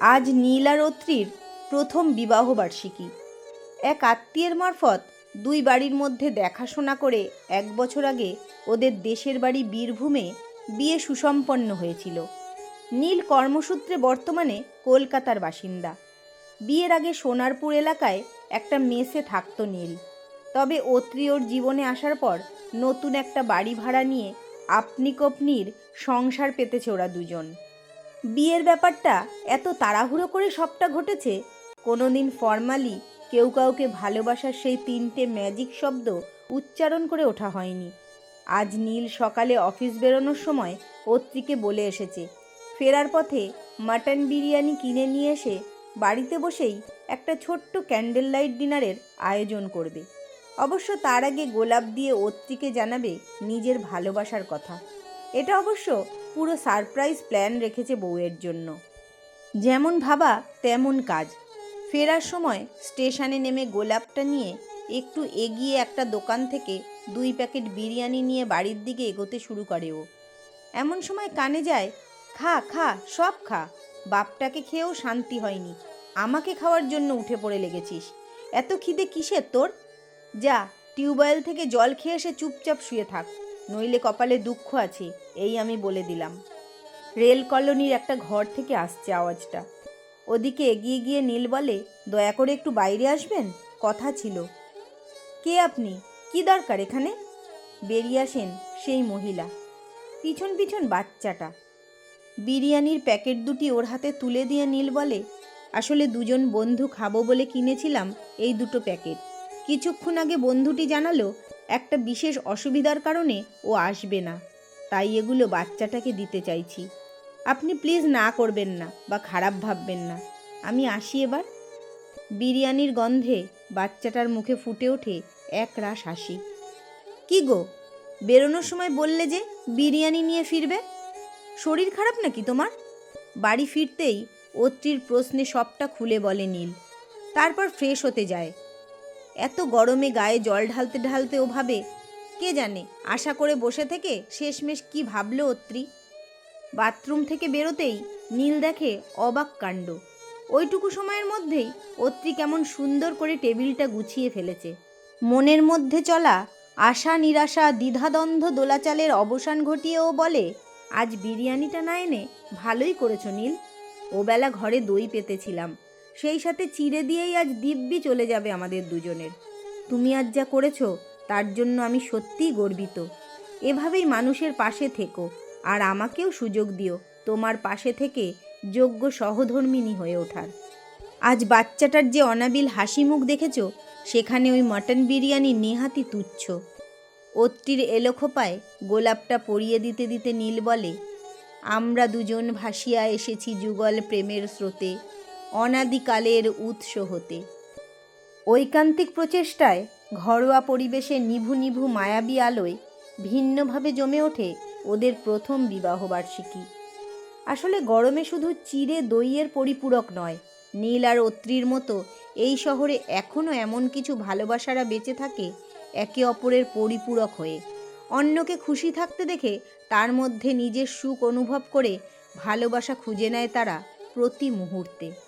আজ নীল আর অত্রির প্রথম বিবাহবার্ষিকী। এক আত্মীয়ের মারফত দুই বাড়ির মধ্যে দেখাশোনা করে এক বছর আগে ওদের দেশের বাড়ি বীরভূমে বিয়ে সুসম্পন্ন হয়েছিল। নীল কর্মসূত্রে বর্তমানে কলকাতার বাসিন্দা। বিয়ের আগে সোনারপুর এলাকায় একটা মেসে থাকতো নীল। তবে অত্রি ওর জীবনে আসার পর নতুন একটা বাড়ি ভাড়া নিয়ে আপনি কপনির সংসার পেতেছে ওরা দুজন। বিয়ের ব্যাপারটা এত তাড়াহুড়ো করে সবটা ঘটেছে? কোনো দিন ফর্মালি কেউ কাউকে ভালোবাসার সেই তিনটে ম্যাজিক শব্দ উচ্চারণ করে ওঠা হয়নি। আজ নীল সকালে অফিস বেরোনোর সময় অত্রিকে বলে এসেছে, ফেরার পথে মাটন বিরিয়ানি কিনে নিয়ে এসে বাড়িতে বসেই একটা ছোট্ট ক্যান্ডেল লাইট ডিনারের আয়োজন করবে। অবশ্য তার আগে গোলাপ দিয়ে অত্রিকে জানাবে নিজের ভালোবাসার কথা। এটা অবশ্য পুরো সারপ্রাইজ প্ল্যান রেখেছে বউয়ের জন্য। যেমন ভাবা, তেমন কাজ। ফেরার সময় স্টেশনে নেমে গোলাপটা নিয়ে একটু এগিয়ে একটা দোকান থেকে দুই প্যাকেট বিরিয়ানি নিয়ে বাড়ির দিকে এগোতে শুরু করে ও। এমন সময় কানে যায়, খা খা, সব খা। বাপটাকে খেয়েও শান্তি হয়নি। আমাকে খাওয়ার জন্য উঠে পড়ে লেগেছিস। এত খিদে কিসের তোর? যা, টিউবওয়েল থেকে জল খেয়ে এসে চুপচাপ শুয়ে থাক। নইলে কপালে দুঃখ আছে, এই আমি বলে দিলাম। রেল কলোনির একটা ঘর থেকে আসছে আওয়াজটা। ওদিকে এগিয়ে গিয়ে নীল বলে, দয়া করে একটু বাইরে আসবেন? কথা ছিল। কে আপনি? কি দরকার এখানে? বেরিয়ে আসেন সেই মহিলা। পিছন পিছন বাচ্চাটা। বিরিয়ানির প্যাকেট দুটি ওর হাতে তুলে দিয়ে নীল বলে, আসলে দুজন বন্ধু খাব বলে কিনেছিলাম এই দুটো প্যাকেট। কিছুক্ষণ আগে বন্ধুটি জানালো একটা বিশেষ অসুবিধার কারণে ও আসবে না। তাই এগুলো বাচ্চাটাকে দিতে চাইছি। আপনি প্লিজ না করবেন না বা খারাপ ভাববেন না। আমি আসি এবার। বিরিয়ানির গন্ধে বাচ্চাটার মুখে ফুটে ওঠে এক রাস হাসি। কি গো? বেরোনোর সময় বললে যে বিরিয়ানি নিয়ে ফিরবে? শরীর খারাপ নাকি তোমার? বাড়ি ফিরতেই অত্রির প্রশ্নে সবটা খুলে বলে নীল। তারপর ফ্রেশ হতে যায়। এত গরমে গায়ে জল ঢালতে ঢালতে ও ভাবে কে জানে আশা করে বসে থেকে শেষমেশ কি ভাবলো অত্রি? বাথরুম থেকে বেরোতেই নীল দেখে অবাক কাণ্ড। ওইটুকু সময়ের মধ্যেই অত্রি কেমন সুন্দর করে টেবিলটা গুছিয়ে ফেলেছে। মনের মধ্যে চলা আশা নিরাশা দ্বিধাদ্বন্দ্ব দোলাচালের অবসান ঘটিয়ে ও বলে, আজ বিরিয়ানিটা না এনে ভালোই করেছ নীল। ওবেলা ঘরে দই পেতেছিলাম। সেই সাথে চিড়ে দিয়েই আজ দিব্যি চলে যাবে আমাদের দুজনের। তুমি আজ যা করেছ, তার জন্য আমি সত্যিই গর্বিত। এভাবেই মানুষের পাশে থেকো, আর আমাকেও সুযোগ দিও, তোমার পাশে থেকে যোগ্য সহধর্মিনী হয়ে ওঠার। আজ বাচ্চাটার যে অনাবিল হাসি মুখ দেখেছ, সেখানে ওই মটন বিরিয়ানি নেহাতি তুচ্ছ। অত্রির এলোখোপায় গোলাপটা পরিয়ে দিতে দিতে নীল বলে, আমরা দুজন ভাসিয়া এসেছি যুগল প্রেমের স্রোতে। অনাদিকালের উৎস হতে। ঐকান্তিক প্রচেষ্টায় ঘরোয়া পরিবেশে নিভু নিভু মায়াবী আলোয় ভিন্নভাবে জমে ওঠে ওদের প্রথম বিবাহবার্ষিকী। আসলে গরমে শুধু চিড়ে দইয়ের পরিপূরক নয়, নীল আর অত্রির মতো এই শহরে এখনও এমন কিছু ভালোবাসারা বেঁচে থাকে একে অপরের পরিপূরক হয়ে। অন্যকে খুশি থাকতে দেখে তার মধ্যে নিজের সুখ অনুভব করে ভালোবাসা খুঁজে নেয় তারা প্রতি মুহূর্তে।